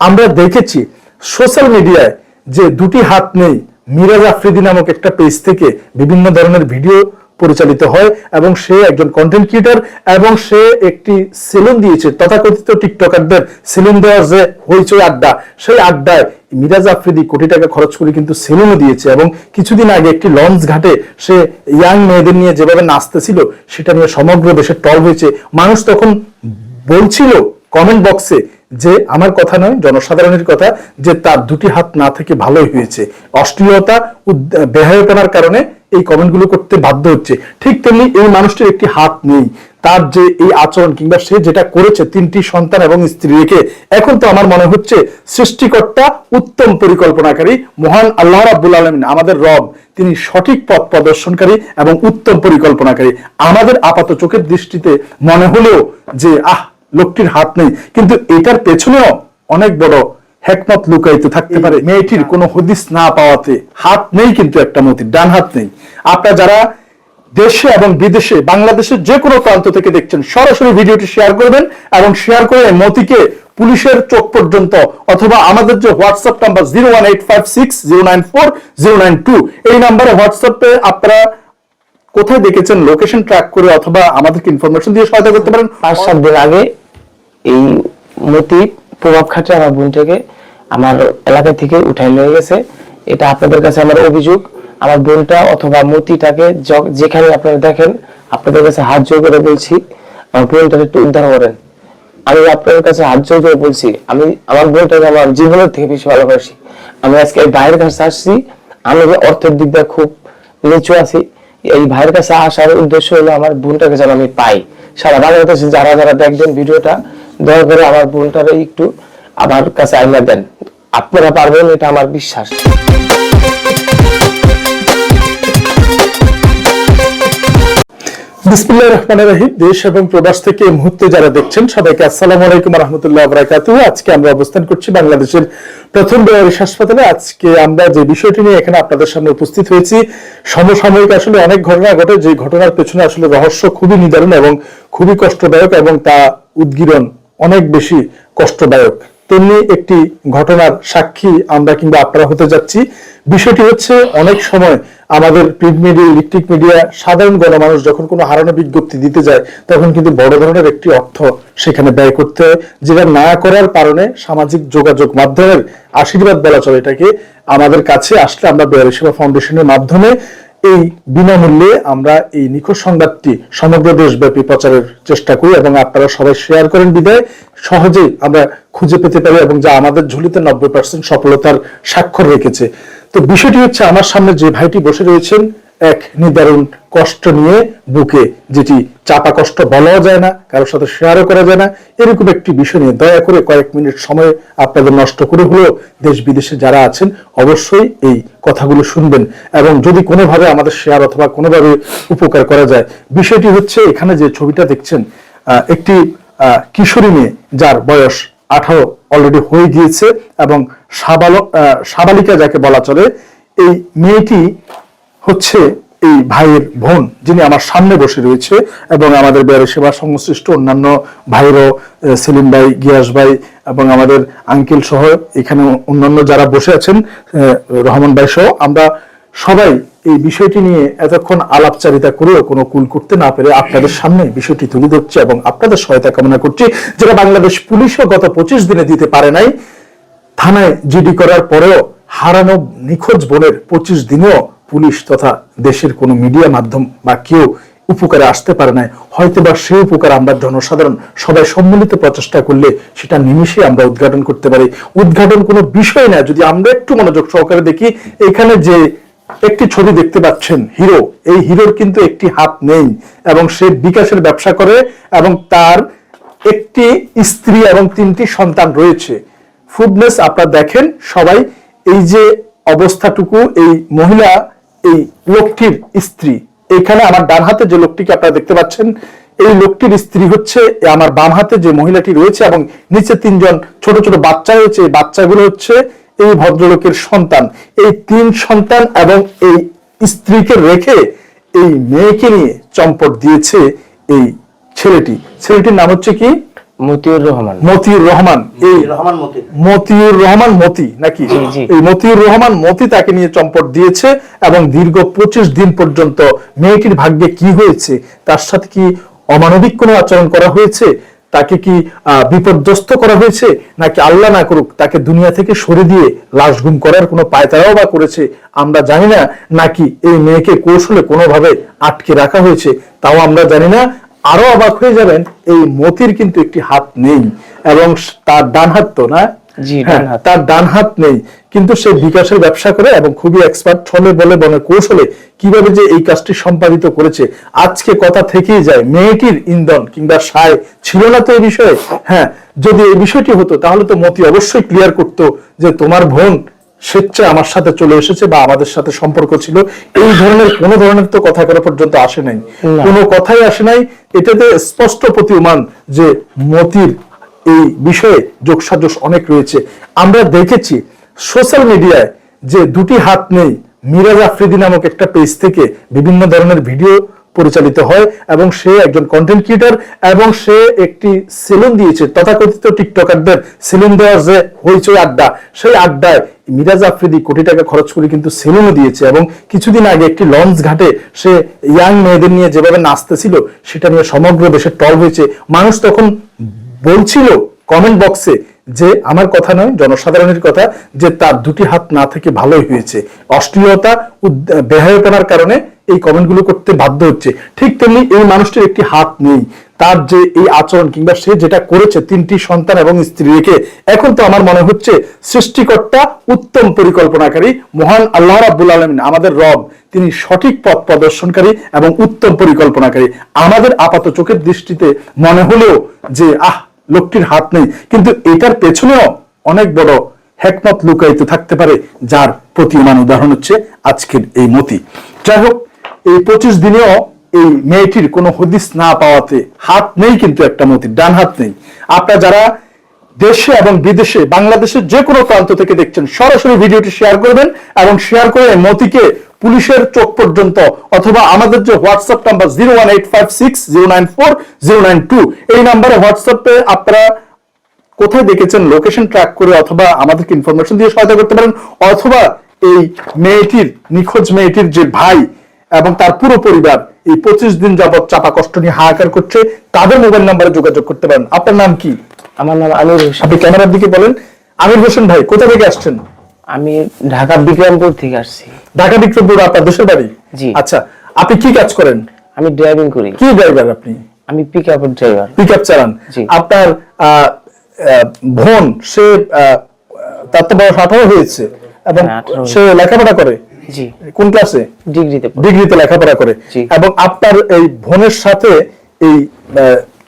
আমরা দেখেছি সোশ্যাল মিডিয়ায় যে দুটি হাত নেই, মিরাজ আফ্রিদি নামক একটা পেজ থেকে বিভিন্ন ধরনের ভিডিও পরিচালিত হয় এবং সে একজন কন্টেন্ট ক্রিয়েটর এবং সে একটি সেলুন দিয়েছে। তথাকথিত টিকটকারদের সেলুন দেওয়ার যে হইচই আড্ডা, সেই আড্ডায় মিরাজ আফ্রিদি কোটি টাকা খরচ করে কিন্তু সেলুনও দিয়েছে এবং কিছুদিন আগে একটি লঞ্চ ঘাটে সে ইয়াং মেয়েদের নিয়ে যেভাবে নাচতেছিল, সেটা নিয়ে সমগ্র দেশে টল হয়েছে। মানুষ তখন বলছিল কমেন্ট বক্সে যে আমার কথা নয়, জনসাধারণের কথা, যে তার দুটি হাত না থেকে ভালোই হয়েছে। অশ্লীলতা বেহায়পনার কারণে এই কমেন্টগুলো করতে বাধ্য হচ্ছে। ঠিক তেমনি এই মানুষটির একটি হাত নেই। তার যে এই আচরণ কিংবা সে যেটা করেছে, তিনটি সন্তান এবং স্ত্রী রেখে, এখন তো আমার মনে হচ্ছে সৃষ্টিকর্তা উত্তম পরিকল্পনাকারী, মহান আল্লাহ রাব্বুল আলমিন, আমাদের রব। তিনি সঠিক পথ প্রদর্শনকারী এবং উত্তম পরিকল্পনাকারী। আমাদের আপাত চোখের দৃষ্টিতে মনে হলেও যে, আহ লোকটির হাত নেই। কিন্তু এটার পেছনেও অনেক বড় হেকমত লুকাইতে থাকতে পারে। মেয়েটির কোনো হদিস না পাওয়াতে হাত নেই কিন্তু একটা মতির ডান হাত নেই। আপনারা যারা দেশে এবং বিদেশে বাংলাদেশের যে কোনো প্রান্ত থেকে দেখছেন সরাসরি ভিডিওটি শেয়ার করবেন এবং শেয়ার করে মতিকে পুলিশের চোখ পর্যন্ত অথবা আমাদের যে WhatsApp number zero one eight five six zero nine four zero nine two এই নাম্বারে হোয়াটসঅ্যাপে আপনারা কোথায় দেখেছেন লোকেশন ট্র্যাক করে অথবা আমাদেরকে ইনফরমেশন দিয়ে সহায়তা করতে পারেন। পাঁচ সাত দিন আগে এই মতি প্রভাব খাটে আমার বোনটাকে আমার এলাকা থেকে উঠাই নিয়ে গেছে। এটা আপনাদের কাছে আমার অভিযোগ। আমার বোনটা অথবা মতিটাকে যেখানে আপনারা দেখেন, আপনাদের কাছে হাত জোর করে বলছি, আমার বোনটাকে একটু উদ্ধার করেন। আমি আপনাদের কাছে হাত জোর করে বলছি, আমি আমার বোনটাকে আমার জীবনের থেকে বেশি ভালোবাসি। আমি আজকে এই ভাইয়ের কাছে আসছি, আমি অর্থের দিক দিয়ে খুব নিচু আছি, এই ভাইয়ের কাছে আসার উদ্দেশ্য হলো আমার বোনটাকে যেন আমি পাই। সারা বাংলাদেশে যারা যারা দেখবেন ভিডিওটা দয়া করে আমার বোনটারে একটু আমার কাছে আইনা দেন। আপনারা পারবেন, এটা আমার বিশ্বাস। বিসমিল্লাহ রহমান রহিম, দেশ এবং প্রবাস থেকে এই মুহূর্তে যারা দেখছেন, সবাইকে আসসালামু আলাইকুম রহমতুল্লাহ বরাকাতু আজকে আমরা অবস্থান করছি বাংলাদেশের প্রথম বেয়ারিশ হাসপাতালে। আজকে আমরা যে বিষয়টি নিয়ে এখানে আপনাদের সামনে উপস্থিত হয়েছি, সমসাময়িক আসলে অনেক ঘটনা ঘটে, যে ঘটনার পেছনে আসলে রহস্য খুবই নিদারুণ এবং খুবই কষ্টদায়ক এবং তা উদ্গীরণ। অনেক বেশি কষ্টদায়ক। তেমনি একটি ঘটনার সাক্ষী আমরা কিংবা আপনারা হতে যাচ্ছি। বিষয়টি হচ্ছে, অনেক সময় আমাদের প্রিন্ট মিডিয়া ইলেকট্রিক মিডিয়া সাধারণ গণমানুষ যখন কোনো হারানো বিজ্ঞপ্তি দিতে যায়, তখন কিন্তু বড় ধরনের একটি অর্থ সেখানে ব্যয় করতে হয়, যেটা না করার কারণে সামাজিক যোগাযোগ মাধ্যমের আশীর্বাদ বলা চলে এটাকে। আমাদের কাছে আসলে আমরা বেয়ারি সেবা ফাউন্ডেশনের মাধ্যমে এই বিনামূল্যে আমরা এই নিখোঁজ সংবাদটি সমগ্র দেশব্যাপী প্রচারের চেষ্টা করি এবং আপনারা সবাই শেয়ার করেন বিদায়। সহজেই আমরা খুঁজে পেতে পারি এবং যা আমাদের ঝুলিতে নব্বই পার্সেন্ট সফলতার স্বাক্ষর রেখেছে। তো বিষয়টি হচ্ছে আমার সামনে যে ভাইটি বসে রয়েছেন এক নিদারুণ কষ্ট নিয়ে বুকে যেটি চাপা কষ্ট বলাও যায় না, কারোর সাথে শেয়ারও করা যায় না। এরকম একটি বিষয় নিয়ে দয়া করে কয়েক মিনিট সময় আপনাদের নষ্ট করে হলেও দেশ বিদেশে যারা আছেন, অবশ্যই এই কথাগুলো শুনবেন। এবং যদি কোনোভাবে আমাদের শেয়ার অথবা কোনোভাবে উপকার করা যায়, বিষয়টি হচ্ছে এখানে যে ছবিটা দেখছেন একটি কিশোরী মেয়ে যার বয়স আঠারো অলরেডি হয়ে গিয়েছে এবং সাবালক সাবালিকা যাকে বলা চলে, এই মেয়েটি হচ্ছে এই ভাইয়ের বোন, যিনি আমার সামনে বসে রয়েছে এবং আমাদের বেয়ারে সেবা সংশ্লিষ্ট অন্যান্য ভাইরও সেলিম ভাই, গিয়াস ভাই এবং আমাদের আঙ্কেল সহ এখানে অন্যান্য যারা বসে আছেন রহমান ভাই সহ, আমরা সবাই এই বিষয়টি নিয়ে এতক্ষণ আলাপচারিতা করেও কোনো কুল করতে না পেরে আপনাদের সামনে বিষয়টি তুলে ধরছে এবং আপনাদের সহায়তা কামনা করছি, যেটা বাংলাদেশ পুলিশও গত পঁচিশ দিনে দিতে পারে নাই। থানায় জিডি করার পরেও হারানো নিখোঁজ বোনের পঁচিশ দিনেও পুলিশ তথা দেশের কোনো মিডিয়া মাধ্যম বা কেউ উপকারে আসতে পারে না হয়তো বা সেই উপকার আমরা জনসাধারণ সবাই সম্মিলিত প্রচেষ্টা করলে সেটা নিমিশে আমরা উদ্ঘাটন করতে পারি। উদ্ঘাটন কোনো বিষয় না, যদি আমরা একটু মনোযোগ সহকারে দেখি, এখানে যে একটি ছবি দেখতে পাচ্ছেন হিরো, এই হিরোর কিন্তু একটি হাত নেই এবং সে বিকাশের ব্যবসা করে এবং তার একটি স্ত্রী এবং তিনটি সন্তান রয়েছে। ফুডনেস আপনারা দেখেন সবাই, এই যে অবস্থাটুকু, এই মহিলা এই লোকটির স্ত্রী। এখানে আমার ডান হাতে যে লোকটিকে আপনারা দেখতে পাচ্ছেন, এই লোকটির স্ত্রী হচ্ছে আমার বাম হাতে যে মহিলাটি রয়েছে এবং নিচে তিনজন ছোট ছোট বাচ্চা রয়েছে। এই বাচ্চাগুলো হচ্ছে এই ভদ্রলোকের সন্তান। এই তিন সন্তান এবং এই স্ত্রীকে রেখে এই মেয়েকে নিয়ে চম্পট দিয়েছে এই ছেলেটি। ছেলেটির নাম হচ্ছে কি? মতিউর রহমান। মতিউর রহমান এই রহমান মতি। মতিউর রহমান মতি নাকি? জি, জি। এই মতিউর রহমান মতি তাকে নিয়ে চম্পট দিয়েছে এবং দীর্ঘ পঁচিশ দিন পর্যন্ত মেয়েটির ভাগ্যে কি হয়েছে তার সাথে কি অমানবিক কোনো আচরণ করা হয়েছে তাকে কি বিপর্যস্ত করা হয়েছে নাকি আল্লাহ না করুক তাকে দুনিয়া থেকে সরে দিয়ে লাশ গুম করার কোনো পায়তারাও বা করেছে আমরা জানি না নাকি এই মেয়েকে কৌশলে কোনোভাবে আটকে রাখা হয়েছে তাও আমরা জানি না। আরও অবাক হয়ে যাবেন এই মতির কিন্তু একটি হাত নেই এবং তার ডান হাত তো না? হ্যাঁ। তার ডান হাত নেই। কিন্তু সে বিকাশের ব্যবসা করে এবং খুবই এক্সপার্ট ছলে বলে বনে কৌশলে কীভাবে যে এই কাজটি সম্পাদিত করেছে। আজকে কথা থেকেই যায় মেয়েটির ইন্ধন কিংবা সায় ছিল না তো এই বিষয়ে? হ্যাঁ যদি এই বিষয়টি হতো তাহলে তো মতি অবশ্যই ক্লিয়ার করতো যে তোমার বোন স্বেচ্ছা আমার সাথে চলে এসেছে বা আমাদের সাথে সম্পর্ক ছিল এই ধরনের কোনো ধরনের তো কথা করা পর্যন্ত আসে নাই। কোনো কথাই আসে নাই। এটাতে স্পষ্ট প্রতীয়মান যে মতির এই বিষয়ে যোগসাজশ অনেক রয়েছে। আমরা দেখেছি সোশ্যাল মিডিয়ায় যে দুটি হাত নেই মিরাজ আফ্রিদি নামক একটা পেজ থেকে বিভিন্ন ধরনের ভিডিও পরিচালিত হয় এবং সে একজন কন্টেন্ট ক্রিয়েটর এবং সে একটি সেলুন দিয়েছে। তথাকথিত টিকটকারদের সেলুন দেওয়ার যে হইচই আড্ডা সেই আড্ডায় মিরাজ আফ্রিদি কোটি টাকা খরচ করে কিন্তু সেলুনও দিয়েছে এবং কিছুদিন আগে একটি লঞ্চ ঘাটে সে ইয়াং মেয়েদের নিয়ে যেভাবে নাচতেছিল, সেটা নিয়ে সমগ্র দেশে টল হয়েছে। মানুষ তখন বলছিল কমেন্ট বক্সে যে, আমার কথা নয়, জনসাধারণের কথা, যে তার দুটি হাত না থেকে ভালোই হয়েছে। অশ্লীলতা বেহায়পনার কারণে এই কমেন্টগুলো করতে বাধ্য হচ্ছে। ঠিক তেমনি এই মানুষটির একটি হাত নেই। তার যে এই আচরণ কিংবা সে যেটা করেছে তিনটি সন্তান এবং স্ত্রী রেখে এখন তো আমার মনে হচ্ছে সৃষ্টিকর্তা উত্তম পরিকল্পনাকারী, মহান আল্লাহ রাব্বুল আলমিন আমাদের রব, তিনি সঠিক পথ প্রদর্শনকারী এবং উত্তম পরিকল্পনাকারী। আমাদের আপাত চোখের দৃষ্টিতে মনে হলেও যে, আহ, লোকটির হাত নেই। কিন্তু এটার পেছনেও অনেক বড় হেকমত লুকায়িত থাকতে পারে, যার প্রতীয়মান উদাহরণ হচ্ছে আজকের এই মতি। যাই হোক, এই পঁচিশ দিনেও এই মেয়েটির কোনো হদিস না পাওয়াতে হাত নেই কিন্তু একটা মতির ডান হাত নেই। আপনারা যারা দেশে এবং বিদেশে, বাংলাদেশের যে কোনো প্রান্ত থেকে দেখছেন, সরাসরি ভিডিওটি শেয়ার করবেন এবং শেয়ার করে মতিকে পুলিশের চোখ পর্যন্ত অথবা আমাদের যে WhatsApp number zero one eight five six zero nine four zero nine two এই নাম্বারে হোয়াটসঅ্যাপে আপনারা কোথায় দেখেছেন লোকেশন ট্র্যাক করে অথবা আমাদেরকে ইনফরমেশন দিয়ে সহায়তা করতে পারেন, অথবা এই মেয়েটির, নিখোঁজ মেয়েটির যে ভাই এবং তার পুরো পরিবার এই পঁচিশ দিন যাবৎ চাপা কষ্ট নিয়ে হাহাকার করছে তাদের মোবাইল নাম্বারে যোগাযোগ করতে পারেন। আপনার নাম কি? আমার নাম আমির হোসেন। আপনি ক্যামেরার দিকে বলেন। আমির হোসেন ভাই কোথা থেকে আসছেন? আমি ঢাকা বিক্রমপুর থেকে আসছি। ঢাকা বিক্রমপুর আপনার দেশের বাড়ি? জি। আচ্ছা আপনি কি কাজ করেন? আমি ড্রাইভিং করি। কি ড্রাইভার আপনি? আমি pick up driver pick up চালান আপনার বোন সে তার তো বয়স আঠারো হয়েছে এবং হ্যাঁ, 18 সে লেখাপড়া করে? জি। কোন ক্লাসে ডিগ্রিতে ডিগ্রিতে লেখাপড়া করে। এবং আপনার এই বোনের সাথে এই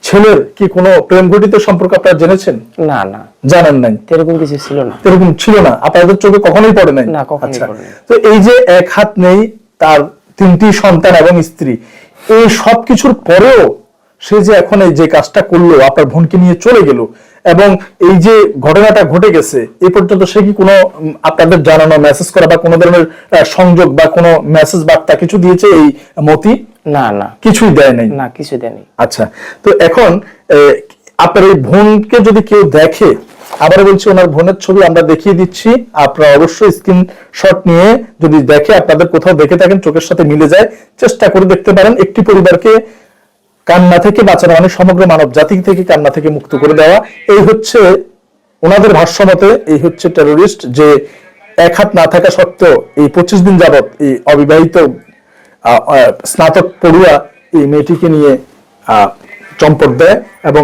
ছেলের কি কোনো প্রেম ঘটিত সম্পর্ক আপনারা জেনেছেন? না না। জানেন নাই। এরকম কিছু ছিল না। এরকম ছিল না। আপনাদের চোখে কখনোই পড়ে নাই? না, কখনোই আচ্ছা। পড়ে। তো এই যে এক হাত নেই তার তিনটি সন্তান এবং স্ত্রী এই সব কিছুর পরেও সে যে এখন এই যে কাজটা করল আপনার বোনকে নিয়ে চলে গেল এবং এই যে ঘটনাটা ঘটে গেছে এই পর্যন্ত সে কি কোনো আপনাদের জানানো মেসেজ করা বা কোনো ধরনের সংযোগ বা কোনো মেসেজ বার্তা কিছু দিয়েছে এই মতি? না না। কিছুই দেয় নাই? না কিছু দেয়নি আচ্ছা তো এখন আপনার এই বোনকে যদি কেউ দেখে আবার বলছি ওনার বোনের ছবি আমরা দেখিয়ে দিচ্ছি আপনারা অবশ্যই স্ক্রিনশট নিয়ে যদি দেখে আপনাদের কোথাও দেখে থাকেন চোখের সাথে মিলে যায় চেষ্টা করে দেখতে পারেন। একটি পরিবারকে কান্না থেকে বাঁচানো মানে সমগ্র মানব জাতি থেকে কান্না থেকে মুক্ত করে দেওয়া। এই হচ্ছে ওনাদের ভাষ্য মতে, এই হচ্ছে টেরোরিস্ট যে এক হাত না থাকা সত্ত্বেও এই পঁচিশ দিন যাবত এই অবিবাহিত স্নাতক পড়ুয়া এই মেয়েটিকে নিয়ে চম্পট দেয় এবং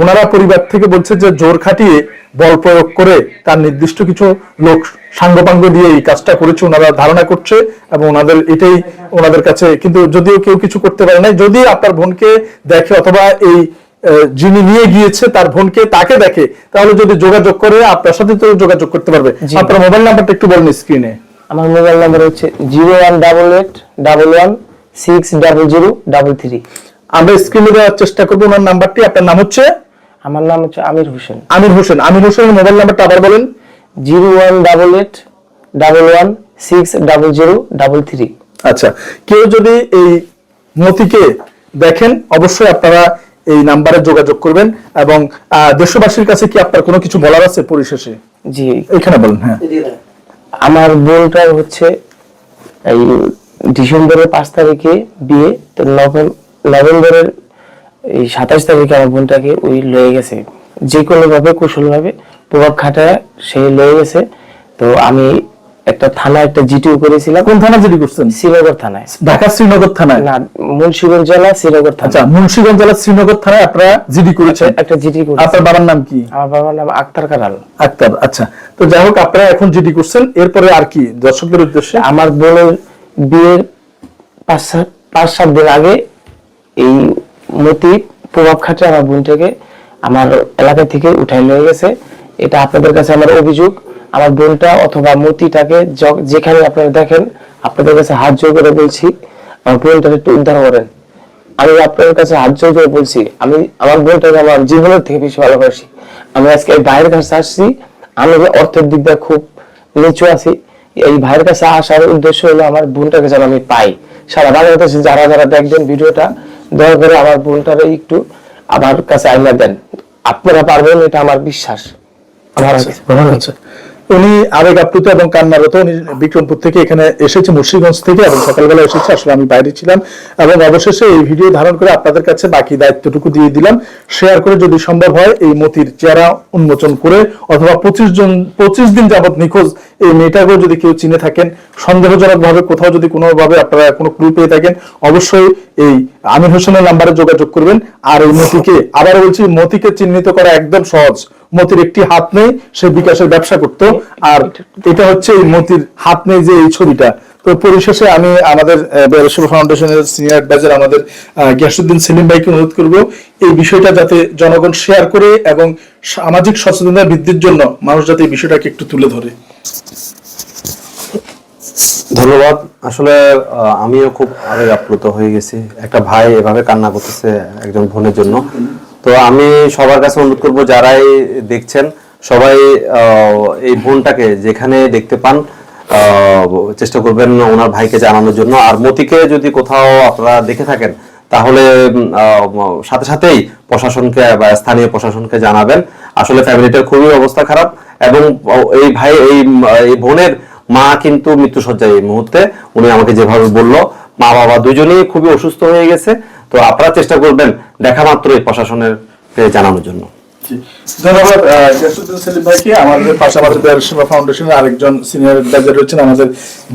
ওনারা পরিবার থেকে বলছে যে জোর খাটিয়ে বল প্রয়োগ করে তার নির্দিষ্ট কিছু লোক সাঙ্গপাঙ্গ দিয়ে এই কাজটা করেছে ওনারা ধারণা করছে এবং ওনাদের এটাই ওনাদের কাছে কিন্তু যদিও কেউ কিছু করতে পারে না যদি আপনার বোনকে দেখে অথবা এই যিনি নিয়ে গিয়েছে তার বোনকে তাকে দেখে তাহলে যদি যোগাযোগ করে আপনার সাথে তো যোগাযোগ করতে পারবে। আপনার মোবাইল নাম্বারটা একটু বলেন স্ক্রিনে। আমার মোবাইল নাম্বার হচ্ছে zero one double eight double one six double zero double three. আমরা স্ক্রিনে দেওয়ার চেষ্টা করব ওনার নাম্বারটি আপনার নাম হচ্ছে? আমার নাম হচ্ছে আমির হোসেন। আমির হোসেন। আমির হোসেনের মোবাইল নাম্বারটা আবার বলেন। Zero one double eight double one six double zero double three. আচ্ছা কেউ যদি এই মতিকে দেখেন অবশ্যই আপনারা এই নাম্বারে যোগাযোগ করবেন এবং দেশবাসীর কাছে কি আপনার কোনো কিছু বলার আছে পরিশেষে? জি। এখানে বলেন হ্যাঁ। আমার বোনটার হচ্ছে এই ডিসেম্বরের পাঁচ তারিখে বিয়ে তো নভেম্বরের এই সাতাশ তারিখে আমার বোনটাকে ওই লয়ে গেছে। যে কোনো ভাবে কুশল ভাবে প্রভাব খাটায় সে লয়ে গেছে। তো আমি একটা থানা একটা জিটিও করেছিলাম। কোন থানা জিডি করছেন? শ্রীনগর থানায়। ঢাকা শ্রীনগর থানায়? না মুন্সিগঞ্জ জেলা শ্রীনগর থানা আচ্ছা মুন্সিগঞ্জ জেলার শ্রীনগর থানায় আপনারা জিডি করেছেন? একটা জিটি করেছি। আপনার বাবার নাম কি? আমার বাবার নাম আক্তার কারাল আক্তার আচ্ছা। তো যাই হোক আপনারা এখন জিডি করছেন। এরপরে আর কি দর্শকদের উদ্দেশ্যে? আমার বোনের বিয়ের পাঁচ সাত পাঁচ সাত দিন আগে এই মতি প্রভাব খাটে আমার বোনটাকে আমার এলাকা থেকে উঠাই নিয়ে গেছে। এটা আপনাদের কাছে আমার অভিযোগ, আমার বোনটা অথবা মতিটাকে যেখানে আপনারা দেখেন, আপনাদের কাছে হাত জোর করে বলছি, আমার বোনটাকে একটু উদ্ধার করেন। আমি আপনাদের কাছে হাত জোর করে বলছি, আমি আমার বোনটাকে আমার জীবনের থেকে বেশি ভালোবাসি। আমি আজকে এই ভাইয়ের কাছে আসছি, আমি অর্থের দিক দিয়ে খুব নিচু আছি, এই ভাইয়ের কাছে আসার উদ্দেশ্য হলো আমার বোনটাকে যেন আমি পাই। সারা বাংলাদেশে যারা যারা দেখবেন ভিডিওটা, দয়া করে আমার বোনটারে একটু আমার কাছে আইনা দেন। আপনারা পারবেন, এটা আমার বিশ্বাস। আমার আচ্ছা। উনি আবেগ আপ্লুত এবং কান্নারত উনি বিক্রমপুর থেকে এখানে এসেছে মুন্সিগঞ্জ থেকে এবং সকালবেলা এসেছে আসলে আমি বাইরে ছিলাম। এবং অবশেষে এই ভিডিও ধারণ করে আপনাদের কাছে বাকি দায়িত্বটুকু দিয়ে দিলাম। শেয়ার করে যদি সম্ভব হয় এই মতির চেহারা উন্মোচন করে অথবা পঁচিশ জন পঁচিশ দিন যাবত নিখোঁজ এই মেয়েটাকেও যদি কেউ চিনে থাকেন সন্দেহজনক ভাবে কোথাও যদি কোনোভাবে আপনারা কোনো ক্লু পেয়ে থাকেন অবশ্যই এই আমির হোসেনের নাম্বারে যোগাযোগ করবেন। আর এই মতিকে আবার বলছি মতিকে চিহ্নিত করা একদম সহজ। মতির একটি হাত নেই, সে বিকাশের ব্যবসা করতো। আর এটা হচ্ছে এই মতির হাত নেই যে এই ছবিটা। তো পরিশেষে আমি আমাদের বেরসুল ফাউন্ডেশনের সিনিয়র অ্যাডভাইজার আমাদের গিয়াসুদ্দিন সেলিম ভাইকে অনুরোধ করব, এই বিষয়টা যাতে জনগণ শেয়ার করে এবং সামাজিক সচেতনতা বৃদ্ধির জন্য মানুষ যাতে এই বিষয়টাকে একটু তুলে ধরে। ধন্যবাদ। আসলে আমিও খুব আবেগ আপ্লুত হয়ে গেছি। একটা ভাই এভাবে কান্না করতেছে একজন বোনের জন্য। তো আমি সবার কাছে অনুরোধ করব, যারাই দেখছেন, সবাই এই বোনটাকে যেখানে দেখতে পান চেষ্টা করবেন ওনার ভাইকে জানানোর জন্য। আর মতিকে যদি কোথাও আপনারা দেখে থাকেন, তাহলে সাথে সাথেই প্রশাসনকে বা স্থানীয় প্রশাসনকে জানাবেন। আসলে ফ্যামিলিটার খুবই অবস্থা খারাপ এবং এই ভাই, এই এই বোনের মা কিন্তু মৃত্যুসজ্জায় এই মুহূর্তে। উনি আমাকে যেভাবে বলল মা বাবা দুজনেই খুবই অসুস্থ হয়ে গেছে। তো আপনারা চেষ্টা করবেন দেখা মাত্রই প্রশাসনের জানানোর জন্য। ধন্যবাদ সেলিম ভাইকে। আমাদের পাশাপাশি সেবা ফাউন্ডেশনের আরেকজন সিনিয়র অ্যাডভাইজার রয়েছেন আমাদের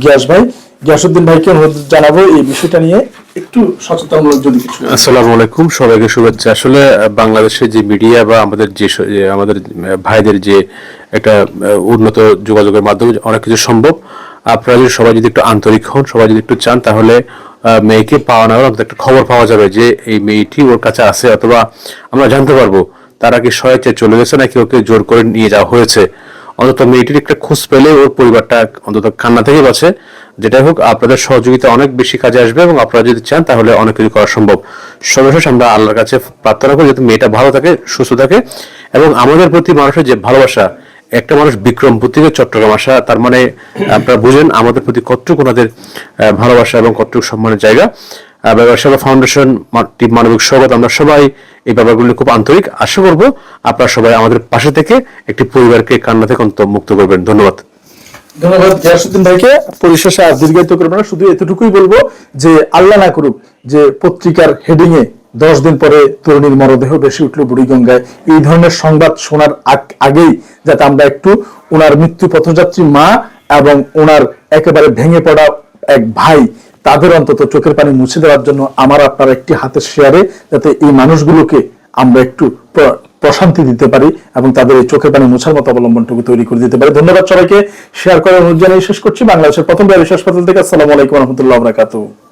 গিয়াস ভাই। গিয়াসুদ্দিন ভাইকে অনুরোধ জানাব এই বিষয়টা নিয়ে। একটু সচেতনমূলক যদি কিছু আসসালামু আলাইকুম সবাইকে শুভেচ্ছা। আসলে আহ, বাংলাদেশের যে মিডিয়া বা আমাদের যে আমাদের ভাইদের যে একটা উন্নত যোগাযোগের মাধ্যমে অনেক কিছু সম্ভব। আপনারা যদি সবাই যদি একটু আন্তরিক হন সবাই যদি একটু চান তাহলে মেয়েকে পাওয়া না অন্তত একটা খবর পাওয়া যাবে যে এই মেয়েটি ওর কাছে আছে, অথবা আমরা জানতে পারব তারা কি স্বেচ্ছায় চলে গেছে নাকি ওকে জোর করে নিয়ে যাওয়া হয়েছে। অন্তত মেয়েটির একটা খোঁজ পেলে ওর পরিবারটা অন্তত কান্না থেকে বাঁচে। যেটা হোক, আপনাদের সহযোগিতা অনেক বেশি কাজে আসবে এবং আপনারা যদি চান, তাহলে অনেক কিছু করা সম্ভব। সর্বশেষ আমরা আল্লাহর কাছে প্রার্থনা করি যাতে মেয়েটা ভালো থাকে, সুস্থ থাকে এবং আমাদের প্রতি মানুষের যে ভালোবাসা একটা মানুষ বিক্রমপুর থেকে চট্টগ্রাম আসা, তার মানে আপনারা বুঝেন, আমাদের প্রতি কতটুকু ওনাদের ভালোবাসা এবং কতটুকু সম্মানের জায়গা। ফাউন্ডেশন টিম মানবিক স্বাগত। আমরা সবাই এই ব্যাপারগুলো খুব আন্তরিক। আশা করব আপনারা সবাই আমাদের পাশে থেকে একটি পরিবারকে কান্না থেকে অন্তত মুক্ত করবেন। ধন্যবাদ। ধন্যবাদ ভাইকে। পরিশেষে আর দীর্ঘায়িত না, শুধু এতটুকুই বলব যে আল্লাহ না করুক যে পত্রিকার হেডিং এ দশ দিন পরে তরুণীর মরদেহ বেশি উঠল বুড়িগঙ্গায়। এই ধরনের সংবাদ শোনার আগ- আগেই যাতে আমরা একটু ওনার মৃত্যু পথযাত্রী মা এবং ওনার একেবারে ভেঙে পড়া এক ভাই, তাদের অন্তত চোখের পানি মুছে দেওয়ার জন্য আমার আপনার একটি হাতের শেয়ারে যাতে এই মানুষগুলোকে আমরা একটু প্রশান্তি দিতে পারি এবং তাদের এই চোখের পানি মোছার মতো অবলম্বনটুকু তৈরি করে দিতে পারি। ধন্যবাদ সবাইকে। শেয়ার করার অনুরোধ জানিয়ে শেষ করছি। বাংলাদেশের প্রথম বিহার হাসপাতাল থেকে আসসালামু আলাইকুম রহমতুল্লাহ বরাকাতুহ।